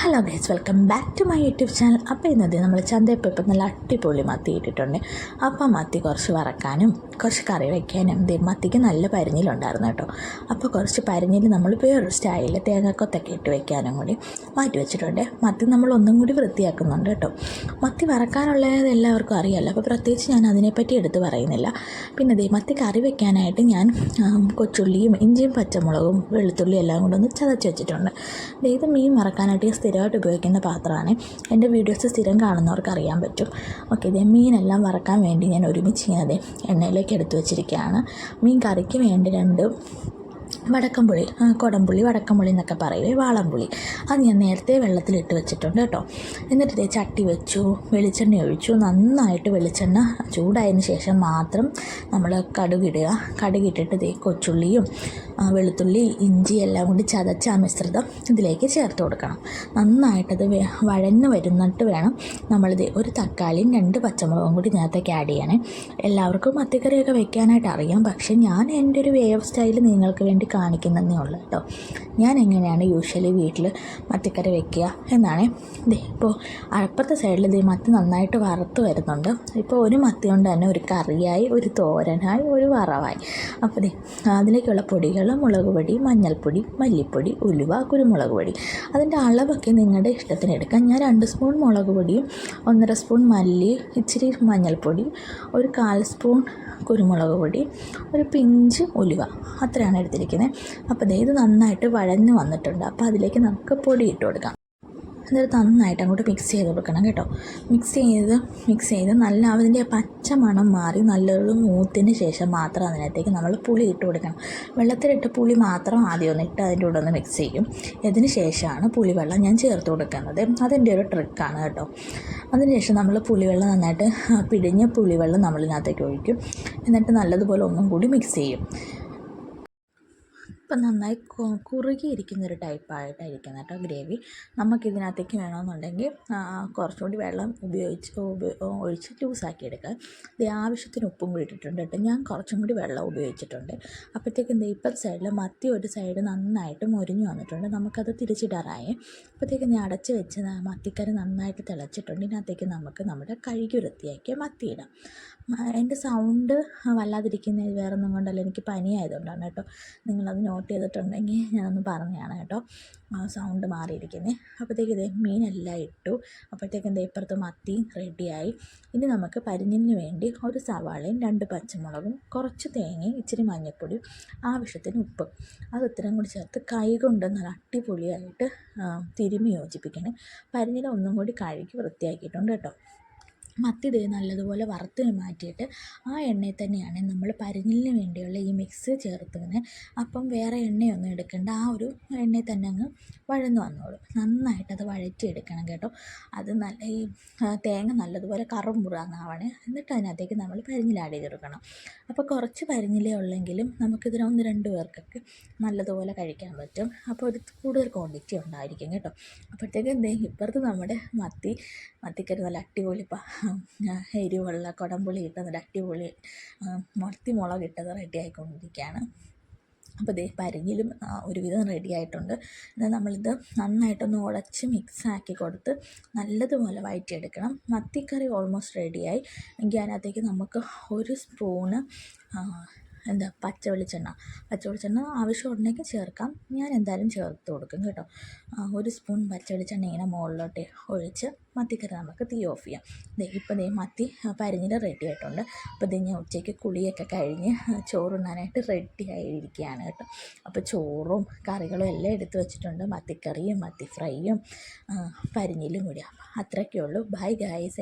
Hello guys welcome back to my YouTube channel അപ്പോൾ ഇന്നത്തെ നമ്മൾ ചന്തയപ്പം നല്ല അടിപൊളി മത്തി ഇട്ടിട്ടുണ്ട്. അപ്പം മത്തി കുറച്ച് വറക്കാനും കുറച്ച് കറി വയ്ക്കാനും ദേ മത്തിക്ക് നല്ല പരിഞ്ഞിലുണ്ടായിരുന്നു കേട്ടോ. അപ്പോൾ കുറച്ച് പരിഞ്ഞിൽ നമ്മൾ വേറൊരു സ്റ്റൈലിൽ തേങ്ങക്കൊത്തൊക്കെ ഇട്ട് വയ്ക്കാനും കൂടി മാറ്റി വെച്ചിട്ടുണ്ട്. മത്തി നമ്മൾ ഒന്നും കൂടി വൃത്തിയാക്കുന്നുണ്ട് കേട്ടോ. മത്തി വറക്കാനുള്ളത് എല്ലാവർക്കും അറിയാമല്ലോ അപ്പോൾ പ്രത്യേകിച്ച് ഞാൻ അതിനെപ്പറ്റി എടുത്ത് പറയുന്നില്ല. പിന്നെ ദേ മത്തി കറി വയ്ക്കാനായിട്ട് ഞാൻ കൊച്ചുള്ളിയും ഇഞ്ചിയും പച്ചമുളകും വെളുത്തുള്ളിയും എല്ലാം കൂടെ ഒന്ന് ചതച്ച് വെച്ചിട്ടുണ്ട്. ഇത് മീൻ മറക്കാനായിട്ട് ഞാൻ സ്ഥിരമായിട്ട് ഉപയോഗിക്കുന്ന പാത്രമാണ്. എന്റെ വീഡിയോസ് സ്ഥിരം കാണുന്നവർക്ക് അറിയാൻ പറ്റും. ഓക്കെ ഇതേ മീനെല്ലാം വറക്കാൻ വേണ്ടി ഞാൻ ഒരുമിച്ച് ഇങ്ങനെ എണ്ണയിലേക്ക് എടുത്തു വെച്ചിരിക്കുകയാണ്. മീൻ കറിക്ക് വേണ്ടി രണ്ട് വടക്കംപുളി കൊടംപുളി വടക്കംപുളി എന്നൊക്കെ പറയുവേ വാളംപുളി അത് ഞാൻ നേരത്തെ വെള്ളത്തിലിട്ട് വെച്ചിട്ടുണ്ട് കേട്ടോ. എന്നിട്ട് ഇതേ ചട്ടി വെച്ചു വെളിച്ചെണ്ണ ഒഴിച്ചു. നന്നായിട്ട് വെളിച്ചെണ്ണ ചൂടായതിന് ശേഷം മാത്രം നമ്മൾ കടുകിടുക. കടുകിട്ടിട്ട് ഇതേ കൊച്ചുള്ളിയും വെളുത്തുള്ളി ഇഞ്ചി എല്ലാം കൂടി ചതച്ച ആ മിശ്രിതം ഇതിലേക്ക് ചേർത്ത് കൊടുക്കണം. നന്നായിട്ടത് വഴന്ന് വരുന്നിട്ട് വേണം നമ്മളിത് ഒരു തക്കാളിയും രണ്ട് പച്ചമുളകും കൂടി ഇതിനകത്തേക്ക് ആഡ് ചെയ്യണേ. എല്ലാവർക്കും മത്തിക്കറിയൊക്കെ വെക്കാനായിട്ട് അറിയാം പക്ഷേ ഞാൻ എന്റെ ഒരു വേ ഓഫ് സ്റ്റൈൽ നിങ്ങൾക്ക് വേണ്ടി കാണിക്കുന്നതേ ഉള്ളൂ കേട്ടോ. ഞാൻ എങ്ങനെയാണ് യൂഷ്വലി വീട്ടിൽ മത്തിക്കറി വെക്കുക എന്നാണ്. ഇപ്പോൾ അപ്പുറത്തെ സൈഡിൽ ഇത് മത്തി നന്നായിട്ട് വറുത്ത് വരുന്നുണ്ട്. ഇപ്പോൾ ഒരു മത്തി കൊണ്ട് തന്നെ ഒരു കറിയായി ഒരു തോരനായി ഒരു വറവായി. അപ്പോൾ അതിലേക്കുള്ള പൊടികൾ മുളക് പൊടി മഞ്ഞൾപ്പൊടി മല്ലിപ്പൊടി ഉലുവ കുരുമുളക് പൊടി. അതിന്റെ അളവൊക്കെ നിങ്ങളുടെ ഇഷ്ടത്തിന് എടുക്കാം. ഞാൻ രണ്ട് സ്പൂൺ മുളക് പൊടിയും ഒന്നര സ്പൂൺ മല്ലി ഇച്ചിരി മഞ്ഞൾപ്പൊടി ഒരു കാൽ സ്പൂൺ കുരുമുളക് പൊടി ഒരു പിഞ്ച് ഉലുവ. അത്രയാണ് എടുത്തിരിക്കുന്നത്. അപ്പോൾ ദേ ഇത് നന്നായിട്ട് വഴഞ്ഞ് വന്നിട്ടുണ്ട്. അപ്പോൾ അതിലേക്ക് നമുക്ക് പൊടി ഇട്ട് കൊടുക്കാം. എന്നിട്ട് നന്നായിട്ട് അങ്ങോട്ട് മിക്സ് ചെയ്ത് കൊടുക്കണം കേട്ടോ. മിക്സ് ചെയ്ത് മിക്സ് ചെയ്ത് നല്ല അതിന്റെ പച്ച മണം മാറി നല്ലൊരു മൂത്തിന് ശേഷം മാത്രം അതിനകത്തേക്ക് നമ്മൾ പുളി ഇട്ട് കൊടുക്കണം. വെള്ളത്തിലിട്ട് പുളി മാത്രം ആദ്യം ഒന്ന് ഇട്ട് അതിന്റെ കൂടെ ഒന്ന് മിക്സ് ചെയ്യും. ഇതിന് ശേഷമാണ് പുളിവെള്ളം ഞാൻ ചേർത്ത് കൊടുക്കുന്നത്. അതിന്റെ ഒരു ട്രിക്കാണ് കേട്ടോ. അതിനുശേഷം നമ്മൾ പുളിവെള്ളം നന്നായിട്ട് പിഴിഞ്ഞ പുളിവെള്ളം നമ്മളിതിനകത്തേക്ക് ഒഴിക്കും. എന്നിട്ട് നല്ലതുപോലെ ഒന്നും കൂടി മിക്സ് ചെയ്യും. ഇപ്പം നന്നായി കുറുകിയിരിക്കുന്ന ഒരു ടൈപ്പായിട്ടായിരിക്കണം കേട്ടോ ഗ്രേവി. നമുക്കിതിനകത്തേക്ക് വേണമെന്നുണ്ടെങ്കിൽ കുറച്ചുകൂടി വെള്ളം ഉപയോഗിച്ച് ഒഴിച്ച് ലൂസാക്കി എടുക്കാം ഇത് ആവശ്യത്തിന് ഉപ്പും കൂടി ഇട്ടിട്ടുണ്ട് കേട്ടോ. ഞാൻ കുറച്ചും കൂടി വെള്ളം ഉപയോഗിച്ചിട്ടുണ്ട്. അപ്പോഴത്തേക്കും എന്താ ഇപ്പം സൈഡിൽ മത്തി ഒരു സൈഡ് നന്നായിട്ട് മുരിഞ്ഞു വന്നിട്ടുണ്ട്. നമുക്കത് തിരിച്ചിടാറായി. അപ്പോഴത്തേക്കും ഞാൻ അടച്ച് വെച്ച് ന- മത്തിക്കറി നന്നായിട്ട് തിളച്ചിട്ടുണ്ട്. ഇതിനകത്തേക്ക് നമുക്ക് നമ്മുടെ കഴുകി വൃത്തിയാക്കിയ മത്തി ഇടാം. എന്റെ സൗണ്ട് വല്ലാതിരിക്കുന്ന വേറൊന്നും കൊണ്ടല്ല. എനിക്ക് പനിയായതുകൊണ്ടാണ് കേട്ടോ നിങ്ങളത് നോട്ട് ചെയ്തിട്ടുണ്ടെങ്കിൽ ഞാനൊന്ന് പറഞ്ഞതാണ് കേട്ടോ. സൗണ്ട് മാറിയിരിക്കുന്നത് അപ്പോഴത്തേക്ക് ഇതേ മീനെല്ലാം ഇട്ടു. അപ്പോഴത്തേക്കും എന്താ ഇപ്പുറത്ത് മത്തി റെഡിയായി ഇനി നമുക്ക് പരിഞ്ഞിന് വേണ്ടി ഒരു സവാളയും രണ്ട് പച്ചമുളകും കുറച്ച് തേങ്ങയും ഇച്ചിരി മഞ്ഞൾപ്പൊടിയും ആവശ്യത്തിന് ഉപ്പ്. അത് ഇത്രയും കൂടി ചേർത്ത് കൈ കൊണ്ട് നല്ല അടിപൊളിയായിട്ട് തിരുമി യോജിപ്പിക്കണം. പരിഞ്ഞിനെ ഒന്നും കൂടി കഴുകി വൃത്തിയാക്കിയിട്ടുണ്ട് കേട്ടോ. മത്തി ദേ നല്ലതുപോലെ വറുത്ത് മാറ്റിയിട്ട് ആ എണ്ണയിൽ തന്നെയാണ് നമ്മൾ പരിഞ്ഞിലിന് വേണ്ടിയുള്ള ഈ മിക്സ് ചേർത്തതിന് അപ്പം വേറെ എണ്ണയൊന്നും എടുക്കേണ്ട. ആ ഒരു എണ്ണയിൽ തന്നെ അങ്ങ് വഴന്ന് വന്നോളും. നന്നായിട്ട് അത് വഴറ്റിയെടുക്കണം കേട്ടോ. അത് നല്ല ഈ തേങ്ങ നല്ലതുപോലെ കറുമുറാന്നാവണേ എന്നിട്ട് അതിനകത്തേക്ക് നമ്മൾ പരിഞ്ഞിൽ ആഡ് ചെയ്ത് കൊടുക്കണം അപ്പോൾ കുറച്ച് പരിഞ്ഞിലേ ഉള്ളെങ്കിലും നമുക്കിതിന് ഒന്ന് രണ്ട് പേർക്കൊക്കെ നല്ലതുപോലെ കഴിക്കാൻ പറ്റും. അപ്പോൾ ഒരു കൂടുതൽ ക്വാണ്ടിറ്റി ഉണ്ടായിരിക്കും കേട്ടോ. അപ്പോഴത്തേക്ക് ഇപ്പുറത്ത് നമ്മുടെ മത്തി മത്തിക്കറി നല്ല അടിപൊളി എരിവുള്ള കുടംപുളി ഇട്ട അട്ടിപൊളി മത്തി മുളക് ഇട്ടത് റെഡി ആയിക്കൊണ്ടിരിക്കുകയാണ്. അപ്പോൾ ദേ പരിഞ്ഞിലും ഒരുവിധം റെഡി ആയിട്ടുണ്ട്. എന്നാൽ നമ്മളിത് നന്നായിട്ടൊന്ന് ഉടച്ച് മിക്സാക്കി കൊടുത്ത് നല്ലതുപോലെ വയറ്റിയെടുക്കണം. മത്തിക്കറി ഓൾമോസ്റ്റ് റെഡിയായി എങ്കിൽ അതിനകത്തേക്ക് നമുക്ക് ഒരു സ്പൂണ് എന്താ പച്ച വെളിച്ചെണ്ണ. പച്ച വെളിച്ചെണ്ണ ആവശ്യമുണ്ടെങ്കിൽ ചേർക്കാം. ഞാൻ എന്തായാലും ചേർത്ത് കൊടുക്കും കേട്ടോ. ഒരു സ്പൂൺ പച്ച വെളിച്ചെണ്ണ ഇങ്ങനെ മുകളിലോട്ട് ഒഴിച്ച് മത്തിക്കറി നമുക്ക് തീ ഓഫ് ചെയ്യാം. ദേ ഇപ്പം ദേ മത്തി പരിഞ്ഞിൽ റെഡി ആയിട്ടുണ്ട്. അപ്പോൾ ദേ ഞാൻ ഉച്ചയ്ക്ക് കുളിയൊക്കെ കഴിഞ്ഞ് ചോറുണ്ണാനായിട്ട് റെഡി ആയിരിക്കുകയാണ് കേട്ടോ. അപ്പോൾ ചോറും കറികളും എല്ലാം എടുത്തു വെച്ചിട്ടുണ്ട്. മത്തിക്കറിയും മത്തി ഫ്രൈയും പരിഞ്ഞിലും കൂടി. അത്രയൊക്കെ ഉള്ളൂ. Bye guys